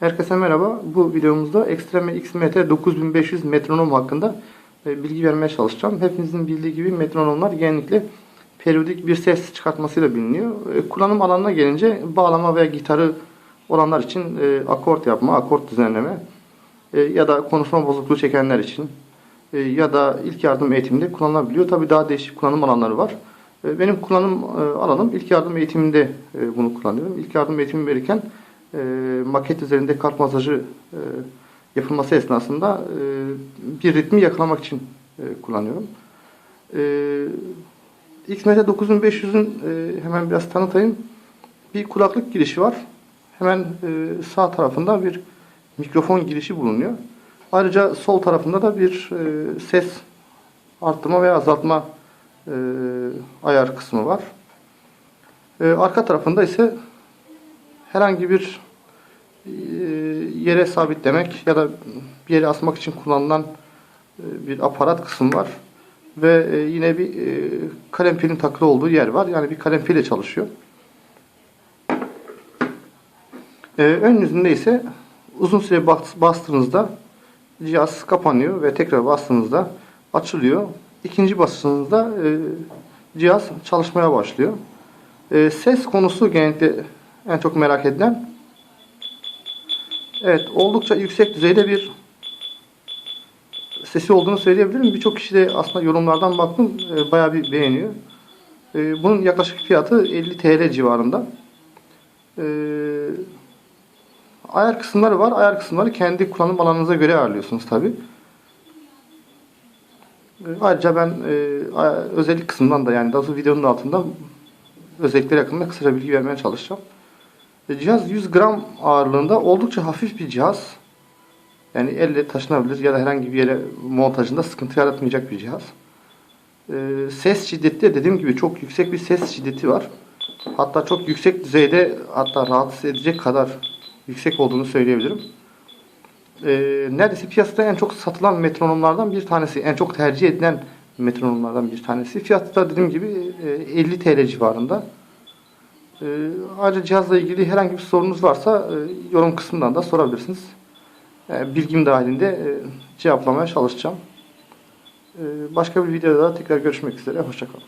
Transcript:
Herkese merhaba. Bu videomuzda Extreme XMT 9500 metronom hakkında e, bilgi vermeye çalışacağım. Hepinizin bildiği gibi metronomlar genellikle periyodik bir ses çıkartmasıyla biliniyor. E, Kullanım alanına gelince bağlama veya gitarı olanlar için e, akort yapma, akort düzenleme ya da konuşma bozukluğu çekenler için ya da ilk yardım eğitiminde kullanılabiliyor. Tabii daha değişik kullanım alanları var. Benim kullanım alanım ilk yardım eğitiminde bunu kullanıyorum. İlk yardım eğitimi verirken e, maket üzerinde kalp masajı e, yapılması esnasında e, bir ritmi yakalamak için e, kullanıyorum. E, XMT 9500'ün e, hemen biraz tanıtayım. Bir kulaklık girişi var. Hemen e, sağ tarafında bir mikrofon girişi bulunuyor. Ayrıca sol tarafında da bir e, ses arttırma veya azaltma e, ayar kısmı var. E, arka tarafında ise herhangi bir e, yere sabitlemek ya da bir yere asmak için kullanılan e, bir aparat kısmı var. Ve e, yine bir kalem pilin takılı olduğu yer var. Yani bir kalem pille çalışıyor. Ön yüzünde ise uzun süre bas- bastığınızda cihaz kapanıyor ve tekrar bastığınızda açılıyor. İkinci basışınızda cihaz çalışmaya başlıyor. Ses konusu genellikle en çok merak edilen. Evet, oldukça yüksek düzeyde bir sesi olduğunu söyleyebilirim. Birçok kişi de aslında yorumlardan baktım e, bayağı bir beğeniyor. E, bunun yaklaşık fiyatı 50 TL civarında. E, ayar kısımları var. Ayar kısımları kendi kullanım alanınıza göre ayarlıyorsunuz tabi. Ayrıca ben e, özellik kısmından da yani daha videonun altında özellikleri hakkında kısaca bilgi vermeye çalışacağım. E, Cihaz 100 gram ağırlığında oldukça hafif bir cihaz. Yani elle taşınabilir ya da herhangi bir yere montajında sıkıntı yaratmayacak bir cihaz. E, ses şiddeti de dediğim gibi çok yüksek bir ses şiddeti var. Hatta çok yüksek düzeyde hatta rahatsız edecek kadar yüksek olduğunu söyleyebilirim. E, neredeyse piyasada en çok satılan metronomlardan bir tanesi. En çok tercih edilen metronomlardan bir tanesi. Fiyatı da dediğim gibi e, 50 TL civarında. E, ayrıca cihazla ilgili herhangi bir sorunuz varsa e, yorum kısmından da sorabilirsiniz. E, bilgim dahilinde e, cevaplamaya çalışacağım. E, başka bir videoda tekrar görüşmek üzere. Hoşçakalın.